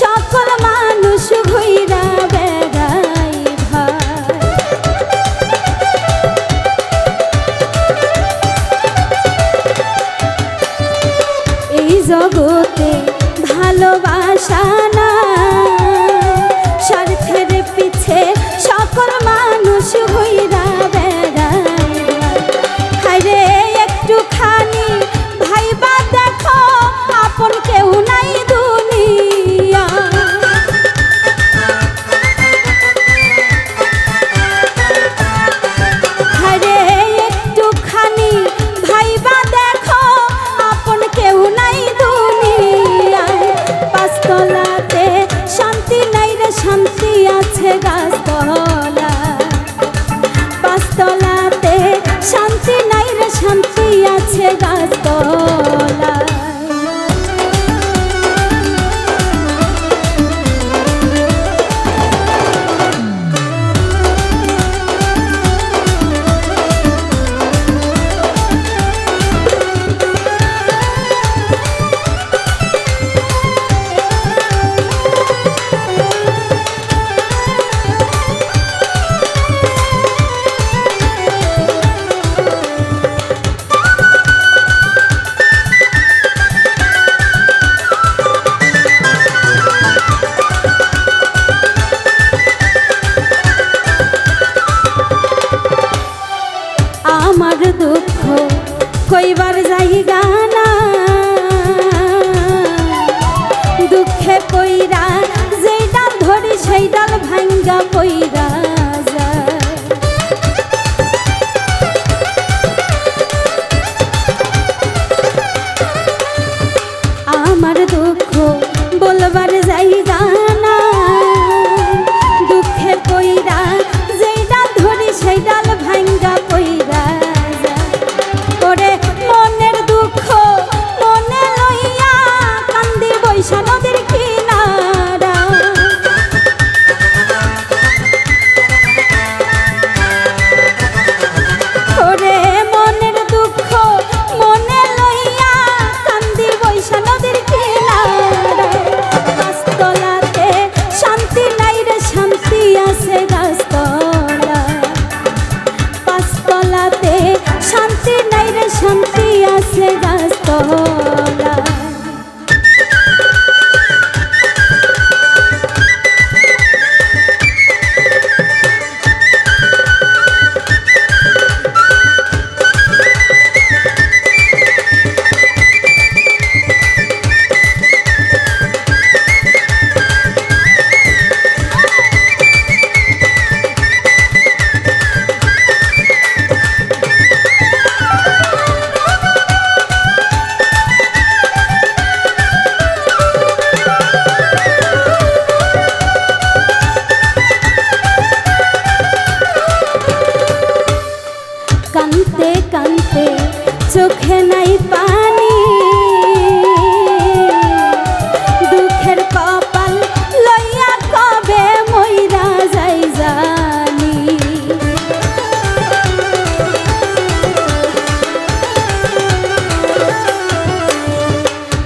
সকল মানুষ বেড়াই এই জগতে ভালোবাসা আছে গাছ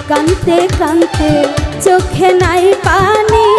কানতে কানতে চোখে নাই পানি।